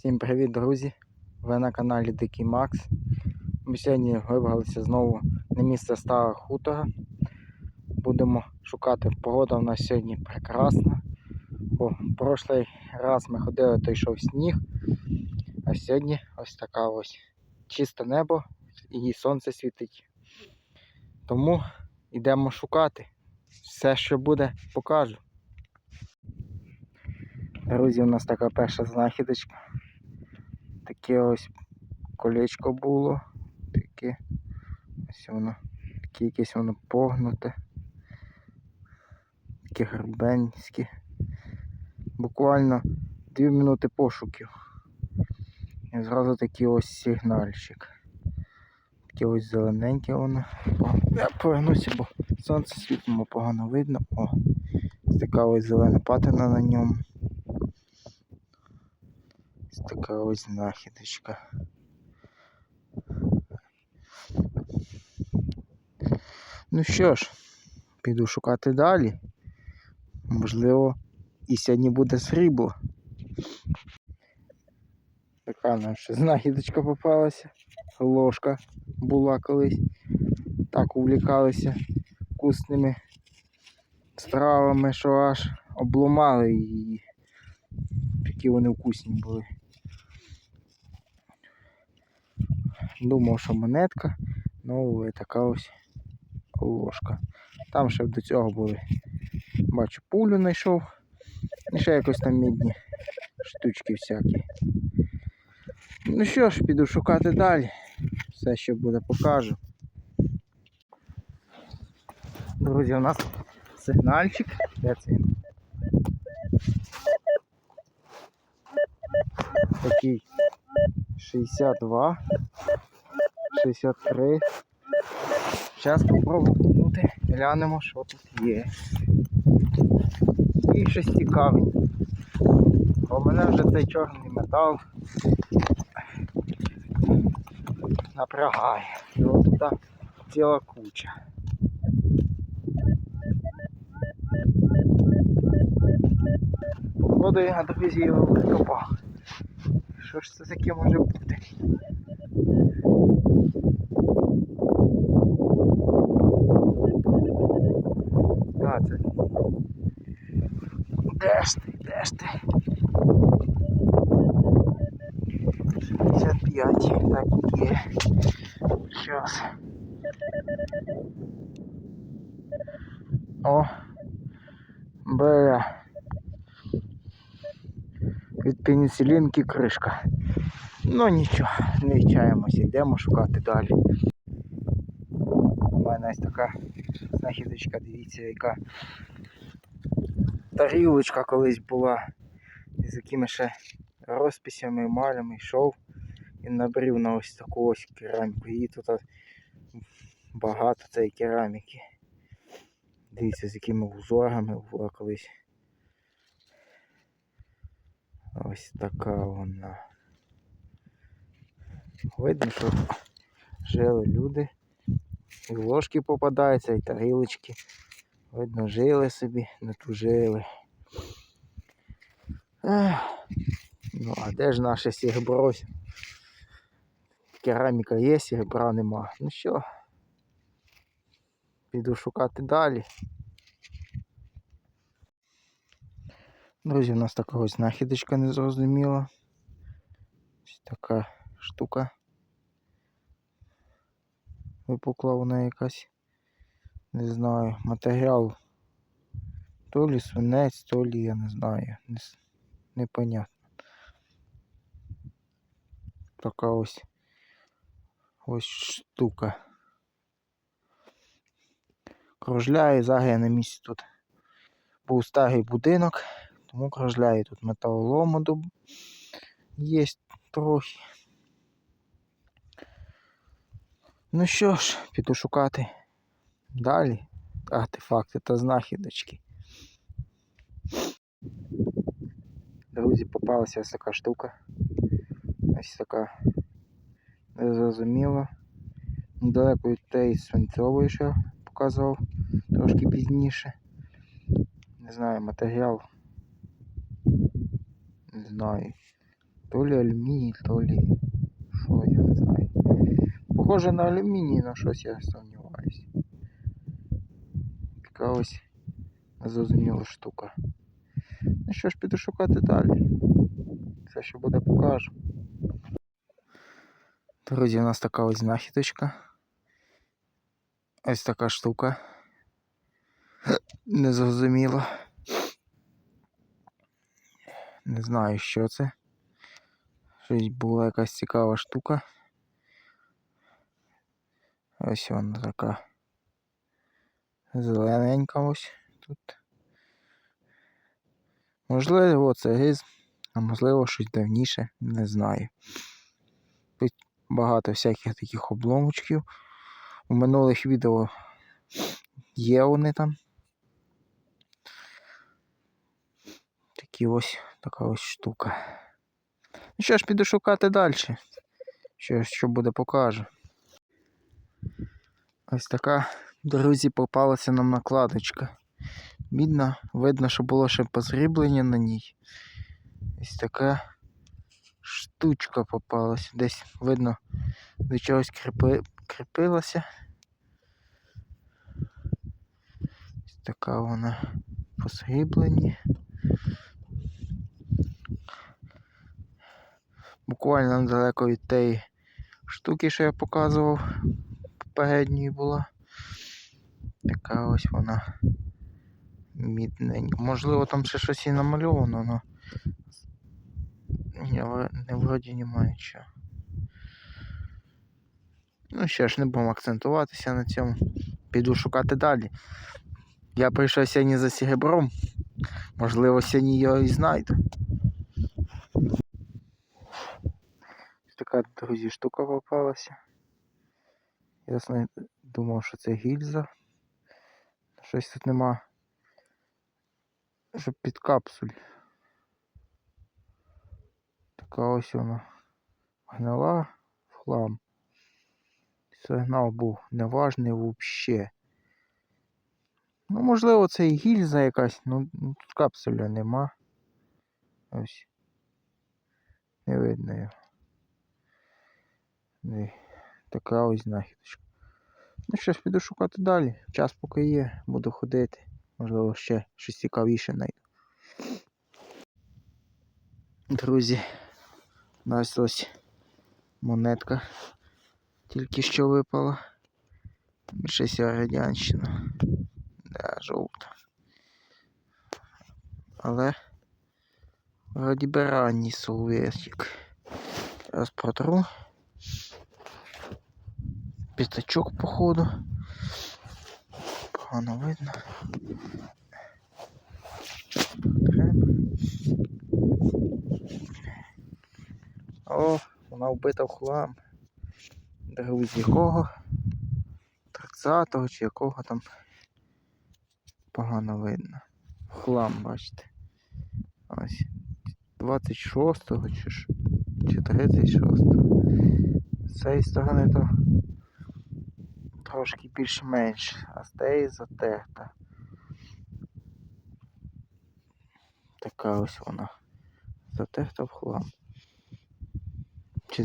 Всім привіт, друзі! Ви на каналі Дикий Макс. Ми сьогодні вибралися знову на місце старого хутора. Будемо шукати. Погода у нас сьогодні прекрасна. Бо прошлий раз ми ходили, то йшов сніг. А сьогодні ось така ось чисте небо і сонце світить. Тому йдемо шукати. Все, що буде, покажу. Друзі, у нас така перша знахідочка. Таке ось колечко було. Таке ось воно. Таке якесь воно погнуте. Таке гарбенське. Буквально дві минути пошуків. І зразу такий ось сигнальчик. Таке ось зелененьке воно. О, я повернуся, бо сонце світло погано видно. О, така ось зелена патина на ньому. Ось така ось знахідочка. Ну що ж, піду шукати далі. Можливо, і сьогодні буде срібло. Така наша знахідочка попалася. Ложка була колись. Так увлікалися вкусними стравами, що аж обломали її. Такі вони вкусні були. Думав, що монетка, ну така ось ложка. Там ще до цього були. Бачу, пулю знайшов. І ще якось там мідні штучки всякі. Ну що ж, піду шукати далі. Все, що буде, покажу. Друзі, у нас сигнальчик. Де це він? Такий 62, 63. Зараз купнути, глянемо, що тут є. І щось цікаве. Бо мене вже цей чорний метал напрягає. Його тут ціла куча. Походу я друзі його викопав. Що ж це таке може бути? А, це. Де ж ти, де ж ти? 65, так і є. Щас. О, бля. Від пеніцилінки кришка. Ну нічого, не відчаємося, йдемо шукати далі. У мене ось така знахідочка, дивіться, яка тарілочка колись була. З якими ще розписями, малями йшов і набрів на ось таку ось кераміку. Її тут багато цієї кераміки. Дивіться, з якими узорами була колись. Ось така вона. Видно, що жили люди. І ложки попадаються, і тарілочки. Видно, жили собі, не тужили. Ех. Ну, а де ж наше сігбро? Кераміка є, сігбра нема. Ну що, піду шукати далі. Друзі, у нас така ось знахідочка незрозуміла. Ось така штука. Випукла вона якась. Не знаю, матеріал. То лі свинець, то лі я не знаю. Непонятно. Така ось ось штука. Кружляє, зараз я на місці тут був старий будинок. Тому кружляє тут металолому є трохи. Ну що ж, піду шукати далі артефакти та знахідочки. Друзі, попалася ось така штука. Ось така незрозуміла. Недалеко від тієї свинцової, що я показував трошки пізніше. Не знаю, матеріал. Не знаю. То лі алюміній, то лі. Що, я не знаю. Похоже на алюміній, але щось я сумніваюся. Така ось незрозуміла штука. Ну що ж, піду шукати далі. Все, що буде, покажу. Друзі, у нас така ось знахідочка. Ось така штука. Незрозуміло. Не знаю, що це. Щось була якась цікава штука. Ось вона така. Зелененька ось тут. Можливо, це гизм, а можливо щось давніше, не знаю. Тут багато всяких таких обломочків. У минулих відео є вони там. Такі ось така ось штука. Ну що ж, піду шукати далі. Що, що буде, покажу. Ось така, друзі, попалася нам накладочка. Бідно, видно, що було ще позріблення на ній. Ось така штучка попалася. Десь видно до чогось кріпи... кріпилася. Ось така вона по срібленні. Буквально недалеко від тієї штуки, що я показував, попередньої була. Така ось вона мідненька. Можливо, там ще щось і намальовано, але ні, не вроді немає нічого. Ну, ще ж не будемо акцентуватися на цьому. Піду шукати далі. Я прийшов сьогодні за серебром. Можливо, сьогодні його і знайду. Така, друзі, штука попалася. Я думав, що це гільза. Щось тут нема. Щоб під капсуль. Така ось вона гнила в хлам. Сигнал був неважний взагалі. Ну, можливо, це і гільза якась, ну тут капсуля нема. Ось. Не видно його. Така ось знахідочка. Ну що ж, піду шукати далі. Час поки є, буду ходити. Можливо, ще щось цікавіше знайду. Друзі, у нас ось монетка тільки що випала. Щось радянщина. Да, жовта. Але вроді би ранній совєтик. Зараз протру. П'ятачок, походу. Погано видно. О, вона вбита в хлам. Друзі, якого? 30-го чи якого там погано видно. Хлам, бачите. Ось. 26-го чи ж. Чи 36-го. З цієї сторони то трошки більш-менш, а з тієї затерта. Така ось вона. Затерта в хлам. Чи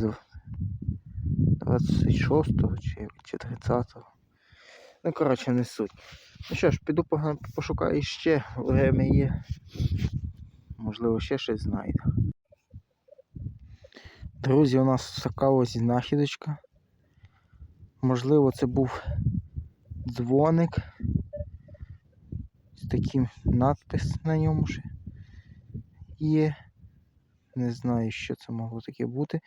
26-го чи, чи 30-го. Ну, коротше, не суть. Ну що ж, піду пошукаю ще, время є. Можливо, ще щось знайду. Друзі, у нас така ось знахідочка. Можливо, це був дзвоник. З таким надпис на ньому ще є. Не знаю, що це могло таке бути.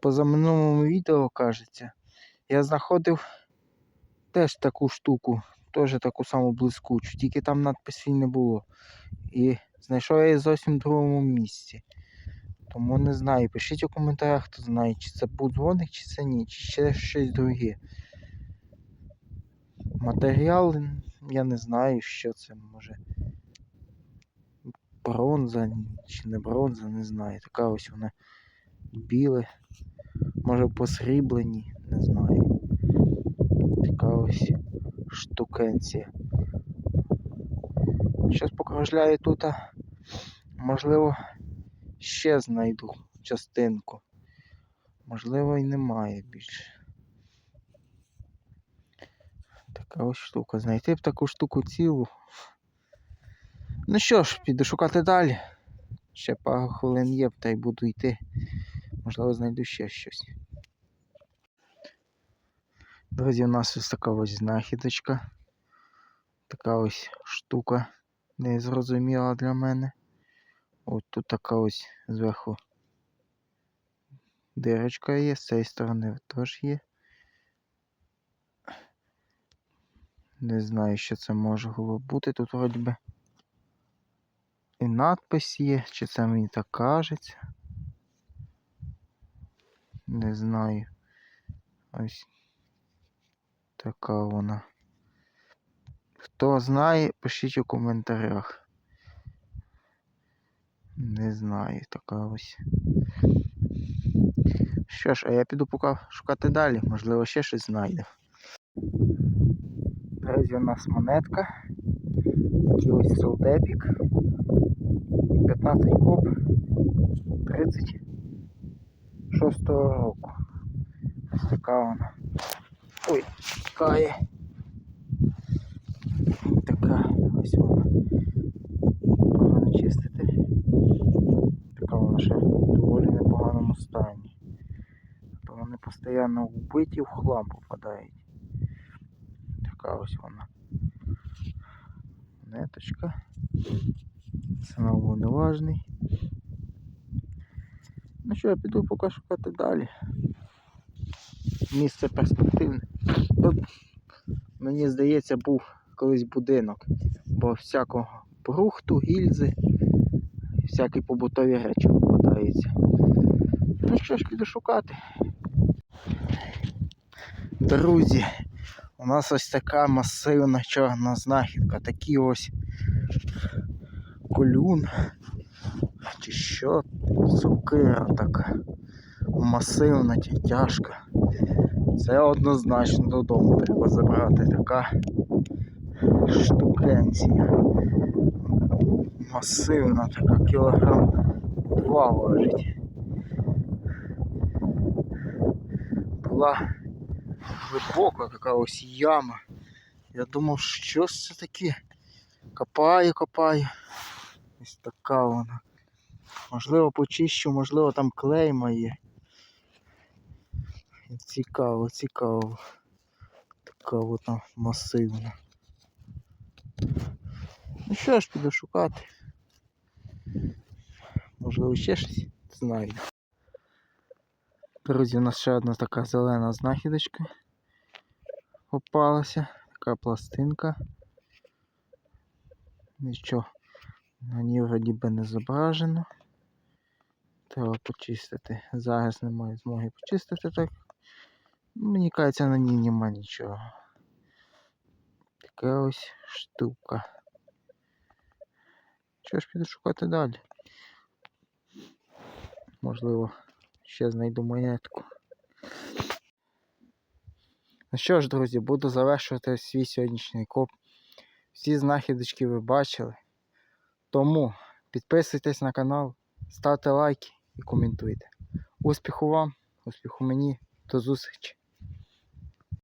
Позаминулому відео, кажеться, я знаходив теж таку штуку, теж таку саму блискучу, тільки там надписів не було. І знайшов я її зовсім в другому місці. Тому не знаю. Пишіть у коментарях, хто знає, чи це був дзвоник, чи це ні, чи ще щось друге. Матеріал, я не знаю, що це може. Бронза чи не бронза, не знаю. Така ось вона біле. Може посріблені, не знаю. Така ось штукенція. Щось покружляю тут. Можливо, ще знайду. частинку. Можливо, і немає більше. Така ось штука. Знайти б таку штуку цілу. Ну що ж, піду шукати далі. Ще пару хвилин є, та й буду йти. Можливо, знайду ще щось. Друзі, у нас ось така ось знахідочка. Така ось штука незрозуміла для мене. От тут така ось зверху дирочка є, з цієї сторони теж є. Не знаю, що це може було бути. Тут вроді би і надпис є, чи це мені так кажеться. Не знаю. Ось така вона. Хто знає, пишіть у коментарях. Не знаю, така ось. Що ж, а я піду поки шукати далі, можливо, ще щось знайду. Друзі, у нас монетка. Такий ось солдепік. 15 коп 36 року. Ось така вона. Ой, тікає. Така ось вона. Погано чистити. Така вона ще в доволі непоганому стані. То вони постійно вбиті в хлам попадають. Така ось вона. Неточка. Сигнал був неважний. Ну що, я піду поки шукати далі. Місце перспективне. Тут, мені здається, був колись будинок, бо всякого брухту, гільзи, всякі побутові речі попадаються. Ну що ж, піду шукати. Друзі, у нас ось така масивна чорна знахідка. Такі ось колюн. Чи що? Сокира така. Масивна, тя- тяжка. Це однозначно додому треба забрати така штукенція. Масивна така, кілограм два важить. Була глибока така ось яма. Я думав, що це таке? Копаю, копаю. Ось така вона. Можливо почищу, можливо там клейма є. Цікаво, цікаво. Така вона масивна. Ну що ж, піду шукати. Можливо ще щось знайду. Друзі, у нас ще одна така зелена знахідочка попалася. Така пластинка. Нічого на ній вроді би не зображено. Треба почистити. Зараз немає змоги почистити так. Мені кажеться, на ній нема нічого. Така ось штука. Що ж піду шукати далі? Можливо, ще знайду монетку. Ну що ж, друзі, буду завершувати свій сьогоднішній коп. Всі знахідочки ви бачили. Тому підписуйтесь на канал, ставте лайки і коментуйте. Успіху вам, успіху мені, до зустрічі!